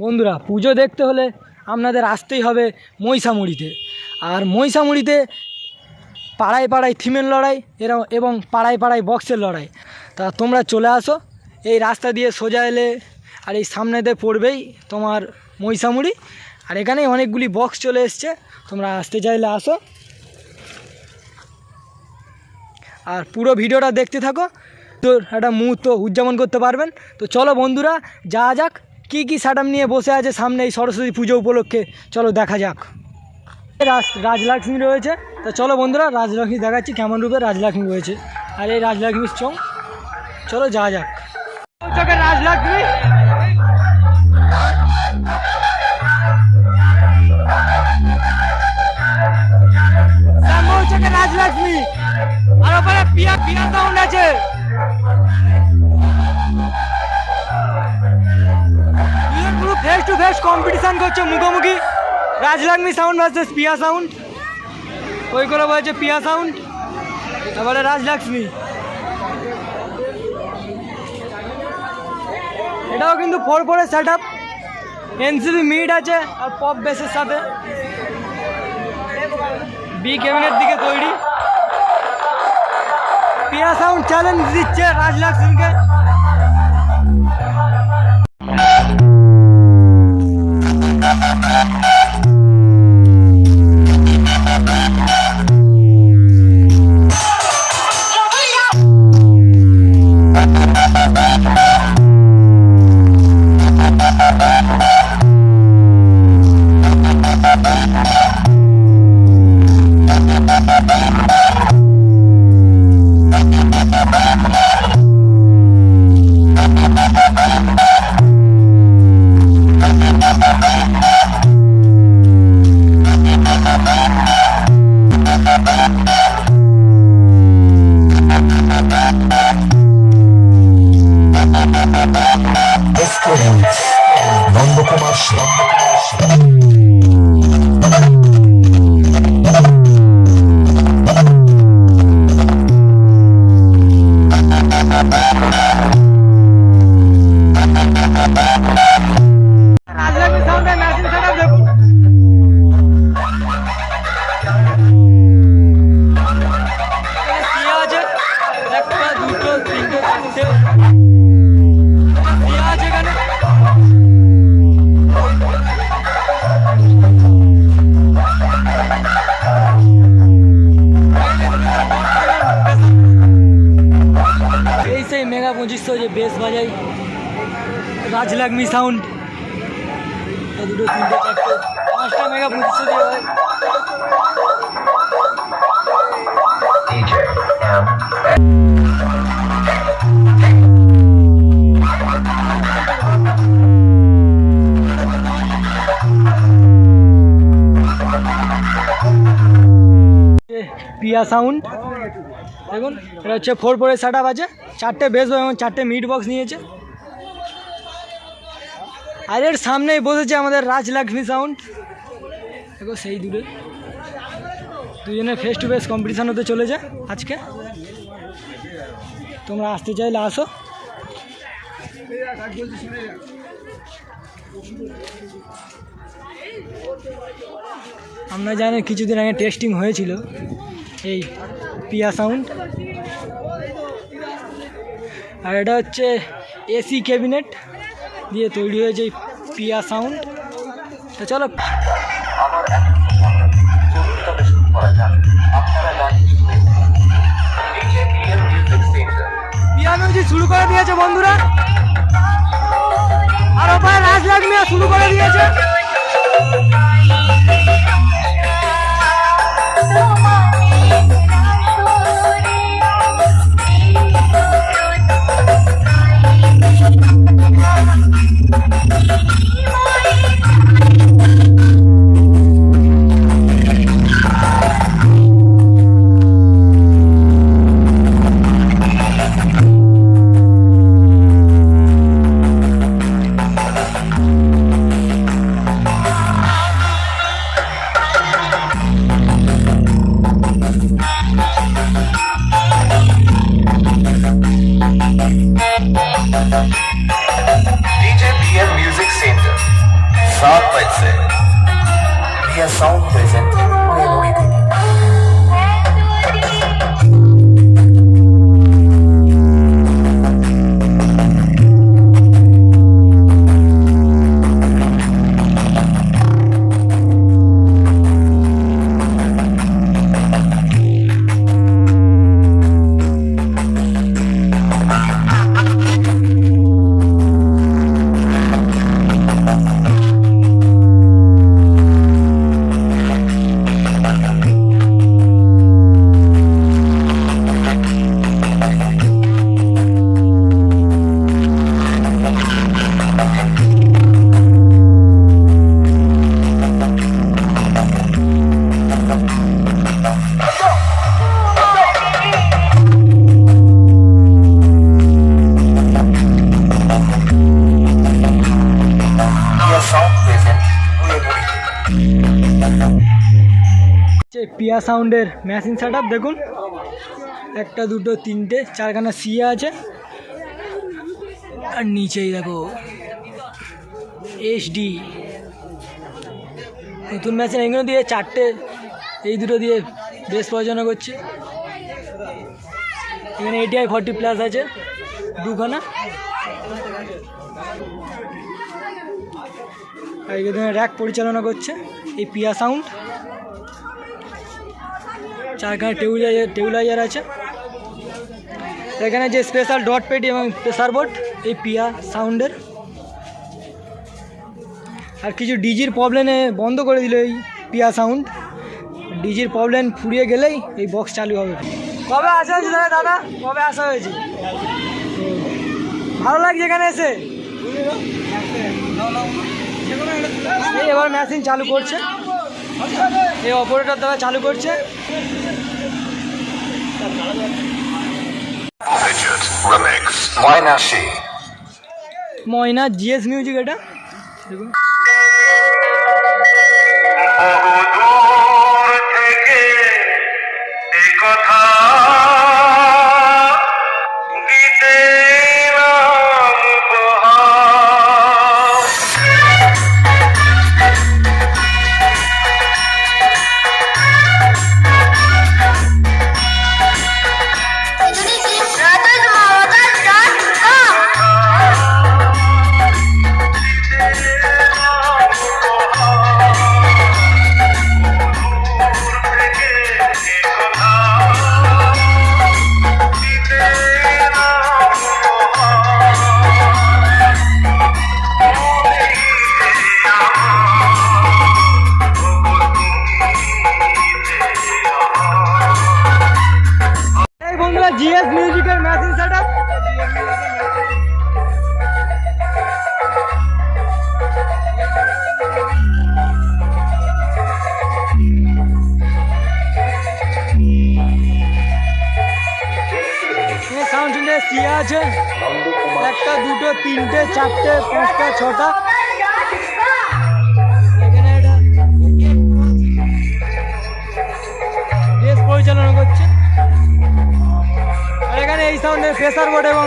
বন্ধুরা, পুজো দেখতে হলে আপনাদের আসতেই হবে মহিষামুড়িতে। আর মহিষামুড়িতে পাড়ায় পাড়ায় থিমের লড়াই, এরম এবং পাড়ায় পাড়ায় বক্সের লড়াই। তা তোমরা চলে আসো, এই রাস্তা দিয়ে সোজা এলে আর এই সামনেতে পড়বেই তোমার মহিষামুড়ি। আর এখানে অনেকগুলি বক্স চলে এসছে। তোমরা আসতে চাইলে আসো। আর পুরো ভিডিওটা দেখতে থাকো। তো একটা মুহূর্ত উদযাপন করতে পারবেন। তো চলো বন্ধুরা যা যাক। কী কী সাটাম নিয়ে বসে আছে সামনে এই সরস্বতী পুজো উপলক্ষে। চলো দেখা যাক। রাজ, রাজলক্ষ্মী রয়েছে। তো চলো বন্ধুরা, রাজলক্ষ্মী দেখাচ্ছি কেমন রূপে রাজলক্ষ্মী রয়েছে। আর এই রাজলক্ষ্মীর চং। চলো যা যাক। রাজলক্ষ্মী। চোখে রাজলক্ষ্মী আর ওপরে পিয়া পিয়া সাউন্ড আছে। পুরো ফেস টু ফেস কম্পিটিশন করছে মুখোমুখি। Rajlakshmi sound versus Piya sound ওই করে বলছে পিয়া সাউন্ড তারপরে রাজলক্ষ্মী এটাও কিন্তু ফোর ফোরের সেট আপ এনসিবি মিড আছে আর পপ বেসের সাথে। বি কেবিনের দিকে তৈরি পিয়া সাউন্ড চ্যালেঞ্জ দিচ্ছে রাজলক্ষ্মীকে রেস্টুরেন্ট Thank you. এই সেই মেগা পঁচিশশো যে বেস বাজাই রাজলক্ষ্মী সাউন্ড একটা দুটো তিনটে চারটে পাঁচটা মেগা পঁচিশশো দিয়ে হয় DJ M পিয়া সাউন্ড দেখুন, এটা হচ্ছে ফোর ফোরের সেট আপ আছে। চারটে বেস এবং চারটে মিট বক্স নিয়েছে। আর এর সামনেই বসেছে আমাদের রাজলক্ষ্মী সাউন্ড দেখো, সেই দূরে। দুজনে ফেস টু ফেস কম্পিটিশান হতে চলেছে আজকে। তোমরা আসতে চাইলে আসো। আমরা জানি কিছুদিন আগে টেস্টিং হয়েছিল। এই পিয়া সাউন্ড আর এটা হচ্ছে এসি ক্যাবিনেট দিয়ে তৈরি হয়েছে পিয়া সাউন্ড তো চলো। পিয়া মিউজিক শুরু করে দিয়েছে বন্ধুরা। আর ওপারে রাজ লাগমিয়া শুরু করে দিয়েছে। DJ BM Music Center, South West. We are sound present. যে পিয়া সাউন্ডের মেশিন সেট দেখুন। একটা, দুটো, তিনটে, চারখানা সিএ আছে। আর নিচেই দেখো এইচডি নতুন মেশিন এগুলো দিয়ে চারটে, এই দুটো দিয়ে বেশ পড়াশোনা করছে। এখানে এটিআই ফর্টি প্লাস আছে, দুখানা। এখানে র্যাক পরিচালনা করছে। এই পিয়া সাউন্ড। চারখানে টেবিলাইজার টেবিলাইজার আছে। এখানে যে স্পেশাল ডট পেটি এবং প্রেসার বোর্ড এই পিয়া সাউন্ডের। আর কিছু ডিজির প্রবলেমে বন্ধ করে দিল এই পিয়া সাউন্ড। ডিজির প্রবলেম ফুরিয়ে গেলেই এই বক্স চালু হবে। কবে আসা হয়েছে দাদা? দাদা, কবে আসা হয়েছে? ভালো লাগছে এখানে এসে? এবার মেশিন চালু করছে। এই অপারেটর দ্বারা চালু করছে. ময়না জিএস মিউজিক এটা। সাউন্ড সিস্টেম আছে? একটা, দুটো, তিনটে, চারটে, পাঁচটা, ছটা। এখানে এখানে এই সাউন্ডের প্রেসার বোর্ড এবং